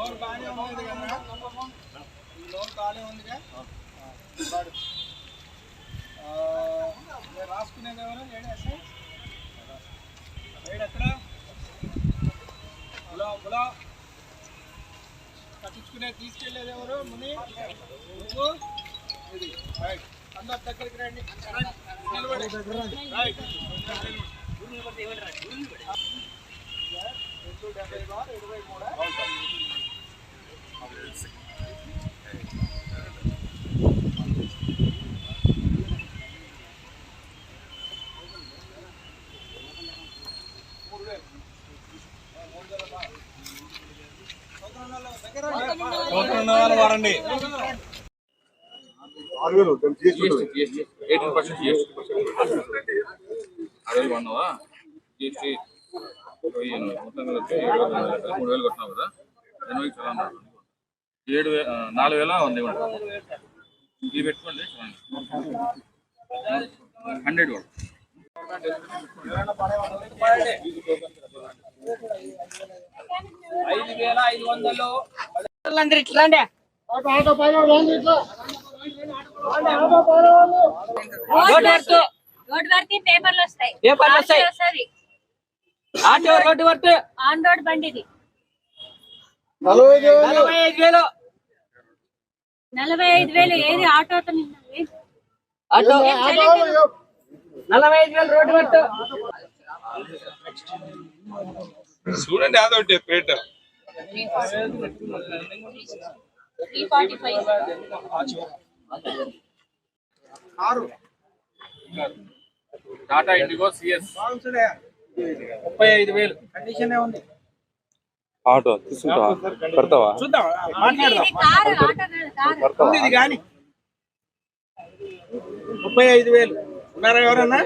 Loan బాగానే ఉంది కదా ఈ లోన్ బాగానే ఉందిగా రాసుకునేది ఎవరు? ఏడు ఎస్ఐ? ఏడు ఎక్కడ? బులా బులా కట్టించుకునేది తీసుకెళ్ళేది ఎవరు? ముని? నువ్వు? ఇది. రైట్. అందరు దగ్గరికి రండి. రండి. నిలబడి రైట్. రెండు డెబ్బై బార్ ఇరవై మూడు? అరవై జిఎస్టీ మొత్తం కలిపి మూడు వేలు కొట్టినావు కదా. ఎనభై చాలా. ఏడు నాలుగు వేల వంద ఇవ్వండి. ఇవి పెట్టుకోండి హండ్రెడ్ కూడా. ఐదు వేల ఐదు వందలు రోడ్ వర్క్ పేపర్లు వస్తాయి. పేపర్లు వస్తాయి. ఆర్టీ వస్తది auto road work. On road బండిది. నలభై ఐదు వేలు. నలభై ఐదు వేలు ఏది ఆటో నలభై ఐదు వేలు రోడ్డు చూడండి అదొకటి పేట టాటా ఇండిగో సిఎస్. ముప్పై ఐదు వేలు. కండిషన్ ఉంది. ఆటో తీసుకుంటావా పెడతావా? చూద్దాం మాట్లాడదాం. ఇది కారు ఆటో కాదు కారు ఉంది ఇది కానీ. ముప్పై ఐదు వేలు. ఉన్నారా ఎవరన్నా?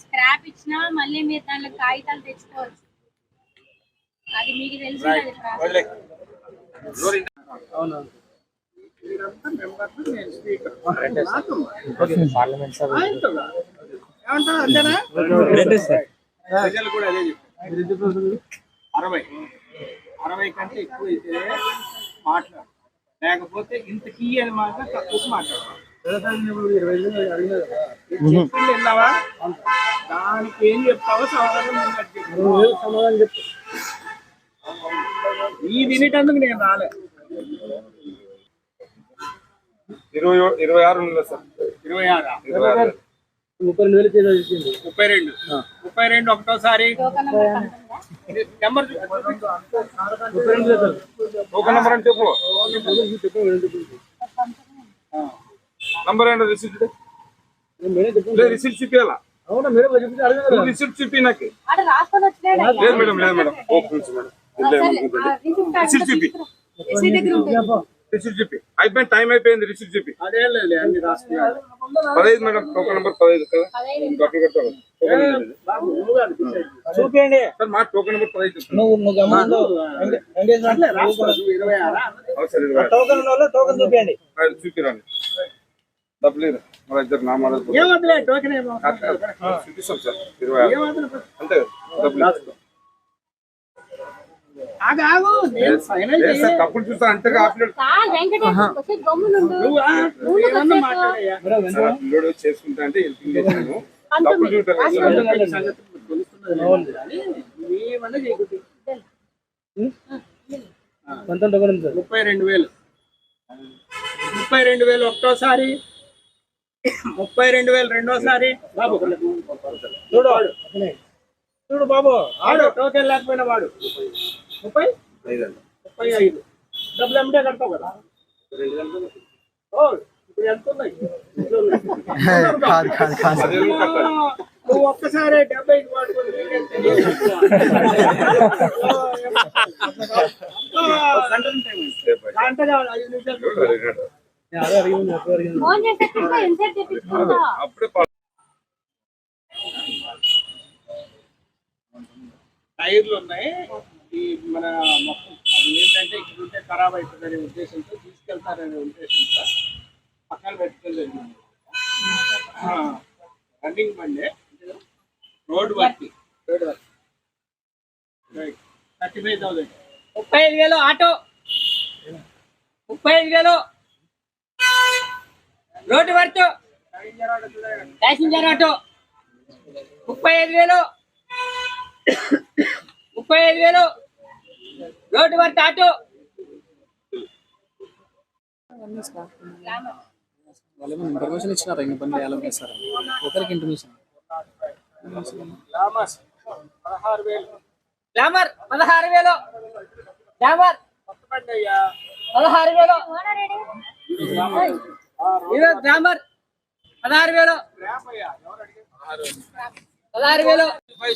స్క్రాప్ ఇచ్చినా మళ్ళీ మీరు కాగితాలు తెచ్చుకోవచ్చు. అది మీకు తెలిసి అంతేనా? ప్రజలు కూడా అదే చెప్పారు అరవై. అరవై కంటే ఎక్కువ అయితే మాట్లాడు. లేకపోతే ఇంత కీ అని మాత్రం తక్కువ మాట్లాడు చెప్పింది విన్నావా? దానికి ఏం చెప్తావో సమాధానం చెప్పు. ఈ వినేటందుకు నేను రాలే. ఇరవై ఇరవై ఆరు సార్. ఇరవై ఆరా? ఇరవై ఆరు. ముప్పై రెండు ముప్పై రెండు. ఒకటోసారి. టోకన్ నెంబర్ పంతొమ్మిదా? నెంబర్ ఒక నంబర్ అని చెప్పు. నంబర్ ఏంటో రిసీప్ట్ లేదు రిసీప్ట్ చూపించాలా నువ్వు రిసీప్ట్ చూపి నాకు. ఆడ రాసుకొని వచ్చినాడు. లేదు మేడం లేదు మేడం. నుంచి మేడం. మేడం. రిసీప్ట్ చూపి. రిసీప్ట్ చూపి అయిపోయింది టైం అయిపోయింది రిసీప్ట్ చూపి అదే లేదు అన్ని రాస్తున్నాడు పదహైదు మేడం టోకన్ నంబర్ పదహైదు కదా? కట్టాలి. చూపించండి. సార్ మా టోకన్ నెంబర్ పదహైదు నువ్వు నువ్వు. టోకన్ టోకన్ చూపించండి. చూపిరండి. డబ్బులు మన ఇద్దరు నామాలు చూపిస్తాం సార్ ఇరవై అంతే డబ్బులు లేదు. ఆగు ఆగు నేను ఫైనల్ లేదు సార్ తప్పులు చూస్తా అంటే పిల్లడు చేసుకుంటా అంటే హెల్పింగ్ చేశాను తప్పులు చూడటం ముప్పై రెండు వేలు. ముప్పై రెండు వేలు ఒకటోసారి ముప్పై రెండు వేలు రెండోసారి. బాబు. చూడు వాడు చూడు బాబు. ఆడు. టోకెన్ లేకపోయినా వాడు. ముప్పై? ముప్పై ఐదు. డబ్బులు ఎమ్మటే కడతావు కదా? ఓ ఇప్పుడు ఎంత ఉన్నాయి? నువ్వు ఒక్కసారి డెబ్బై. గంట కాదు, ఐదు నిమిషాలు ఇంకా ఇన్సెట్ తెప్పించుకుంటా అప్పుడే పా- టైర్లు ఉన్నాయి. ఈ మన మొత్తం అది ఏంటంటే ఇక్కడ ఉంటే ఖరాబ్ అవుతుందనే ఉద్దేశంతో తీసుకెళ్తారనే ఉద్దేశంతో పక్కన పెట్టుకెళ్ళి రన్నింగ్ బండే. Road work. Road work. Thirty five thousand. ముప్పై ఐదు వేలు ఆటో. ముప్పై ఐదు వేలు. Road worth passenger auto. ముప్పై ఐదు వేలు. ముప్పై ఐదు వేలు. రోడ్డు వర్త్ ఆటో వాళ్ళు ఏమైనా ఇన్ఫర్మేషన్ ఇచ్చినారా? ఇంక పని ఎలా చేస్తారు? ఒకరికి ఇంటిమేషన్ గ్లామర్ పదహారు వేలు. గ్లామర్ పదహారు వేలు. పదహారు వేలు. పదహారు వేలు.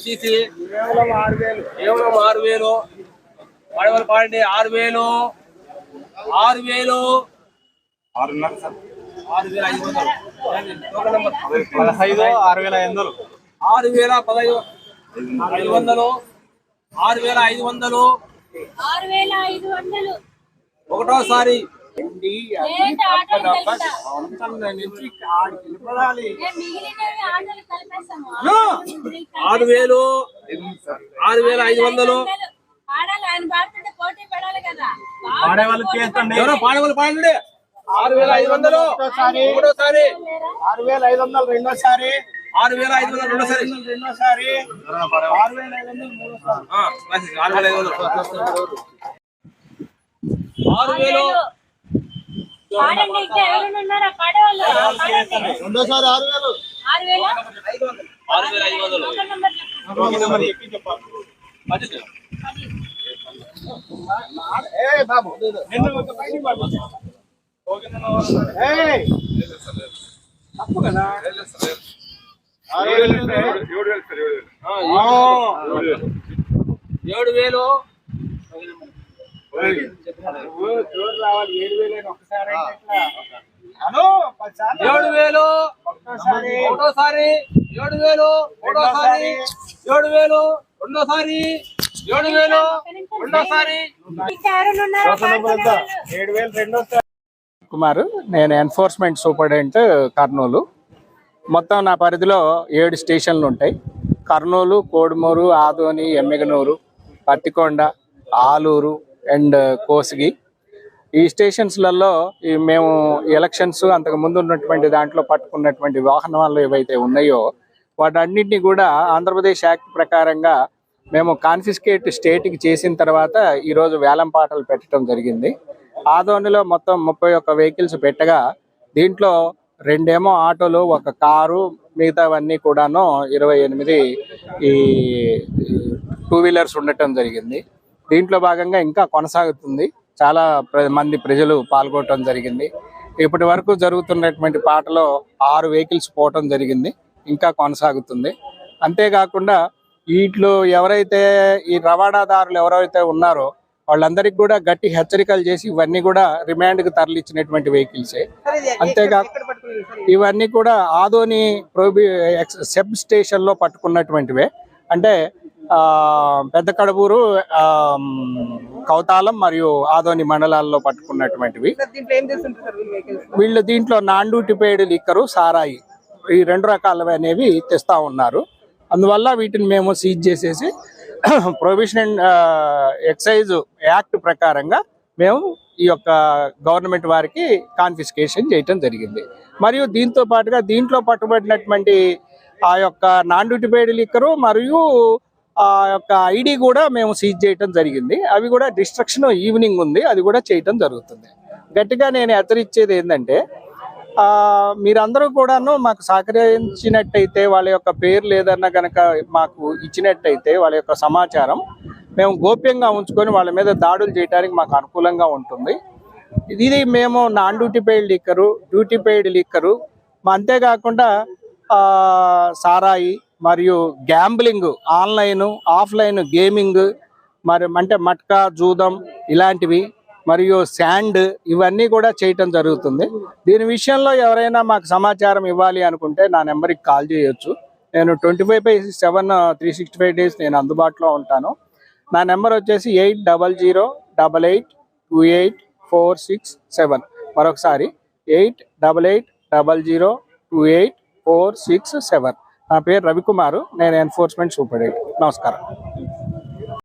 సీసీ. కేవలం ఆరు వేలు. కేవలం ఆరు వేలు పడవలు పాడండి. ఆరు వేలు. ఆరు వేలు. ఆరున్నర సార్. ఆరు వేల ఐదు వందలు. Token number. పదహైదు ఆరు వేల ఐదు వందలు. ఆరు వేల పదహైదు ఐదు వందలు. ఆరు వేల ఐదు వందలు. ఆరు వేల ఐదు వందలు. ఒకటోసారి ఆరు వేలు ఆరు వేల ఐదు వందలు. ఆడాలి ఆయన పాడుతుంటే పోటీ పడాలి కదా. పాడే వాళ్ళకి చేస్తండి. ఎవరో పాడవలు పాడండి. ఆరు వేల ఐదు వందలు. ఒకటోసారి. ఆరు వేల ఐదు వందలు రెండోసారి. ఆరు వేల ఐదు వందలు రెండోసారి. రెండోసారి. ఆరు వేల ఐదు వందలు మూడోసారి. ఆరు వేల ఐదు వందలు. ఆరు వేలు పాడండి ఇంకా ఎవరైనా ఉన్నారా పాడేవాళ్ళు పాడండి. రెండోసారి ఆరు వేలు. ఆరు వేల. ఆరు వేల? ఐదు వందలు. బాబు. తప్పు కదా. వేలు. వేలు. ఏడు వేలు. ఏడు వేలు. ఒకటోసారి ఏడు వేలు. ఒకటోసారి ఏడు వేలు. రెండోసారి. ఏడు వేలు. రెండోసారి? ఏడు వేలు. రెండోసారి కుమార్ నేను ఎన్ఫోర్స్మెంట్ సూపరింటెండెంట్ కర్నూలు. మొత్తం నా పరిధిలో ఏడు స్టేషన్లు ఉంటాయి. Kurnool Kodumur Adoni Yemmiganur Pattikonda Alur and uh, Kosigi. ఈ స్టేషన్స్లలో ఈ మేము ఎలక్షన్స్ అంతకు ముందు ఉన్నటువంటి దాంట్లో పట్టుకున్నటువంటి వాహనాలు ఏవైతే ఉన్నాయో వాటన్నిటిని కూడా ఆంధ్రప్రదేశ్ యాక్ట్ ప్రకారంగా మేము కాన్ఫిస్కేట్ స్టేట్కి చేసిన తర్వాత ఈరోజు వేలం పాటలు పెట్టడం జరిగింది. ఆదోనిలో మొత్తం ముప్పై ఒక్క వెహికల్స్ పెట్టగా దీంట్లో రెండేమో ఆటోలు ఒక కారు మిగతావన్నీ కూడాను ఇరవై ఎనిమిది ఈ టూ వీలర్స్ ఉండటం జరిగింది. దీంట్లో భాగంగా ఇంకా కొనసాగుతుంది. చాలా ప్ర- మంది ప్రజలు పాల్గొనడం జరిగింది. ఇప్పటి వరకు జరుగుతున్నటువంటి పాటలో ఆరు వెహికల్స్ పోవటం జరిగింది. ఇంకా కొనసాగుతుంది. అంతేకాకుండా వీటిలో ఎవరైతే ఈ రవాణాదారులు ఎవరైతే ఉన్నారో వాళ్ళందరికీ కూడా గట్టి హెచ్చరికలు చేసి ఇవన్నీ కూడా రిమాండ్కి తరలిచ్చినటువంటి వెహికల్సే. అంతేకాక ఇవన్నీ కూడా ఆదోని ప్రోబి ఎక్స్ సెబ్ స్టేషన్లో పట్టుకున్నటువంటివే. అంటే పెద్ద కడబూరు కౌతాలం మరియు ఆదోని మండలాల్లో పట్టుకున్నటువంటివి. వీళ్ళు దీంట్లో పెయిడ్ లిక్కరు సారాయి ఈ రెండు రకాలవి అనేవి తెస్తా ఉన్నారు. అందువల్ల వీటిని మేము సీజ్ చేసేసి ప్రొవిషన్ ఎక్సైజ్ యాక్ట్ ప్రకారంగా మేము ఈ యొక్క గవర్నమెంట్ వారికి కాన్ఫిస్కేషన్ చేయటం జరిగింది. మరియు దీంతో పాటుగా దీంట్లో పట్టుబడినటువంటి ఆ యొక్క నాన్ డ్యూటీ లిక్కరు మరియు ఆ యొక్క ఐడి కూడా మేము సీజ్ చేయటం జరిగింది. అవి కూడా డిస్ట్రక్షన్ ఈవినింగ్ ఉంది. అది కూడా చేయటం జరుగుతుంది. గట్టిగా నేను హెచ్చరించేది ఏంటంటే మీరందరూ కూడాను మాకు సహకరించినట్టయితే వాళ్ళ యొక్క పేర్లు ఏదన్నా కనుక మాకు ఇచ్చినట్టయితే వాళ్ళ యొక్క సమాచారం మేము గోప్యంగా ఉంచుకొని వాళ్ళ మీద దాడులు చేయడానికి మాకు అనుకూలంగా ఉంటుంది. ఇది మేము non duty paid liquor duty paid liquor మా అంతేకాకుండా సారాయి మరియు గ్యాంబ్లింగ్ ఆన్లైన్ ఆఫ్లైన్ గేమింగ్ మరి అంటే మట్కా జూదం ఇలాంటివి మరియు శాండ్ ఇవన్నీ కూడా చేయటం జరుగుతుంది. దీని విషయంలో ఎవరైనా మాకు సమాచారం ఇవ్వాలి అనుకుంటే నా నెంబర్కి కాల్ చేయొచ్చు. నేను twenty five by seven three sixty five days నేను అందుబాటులో ఉంటాను. నా నెంబర్ వచ్చేసి eight double zero double eight two eight four six seven. మరొకసారి eight double eight double zero two eight four six seven. నా పేరు రవికుమారు. నేను ఎన్ఫోర్స్మెంట్ సూపరింటెండెంట్ నమస్కారం.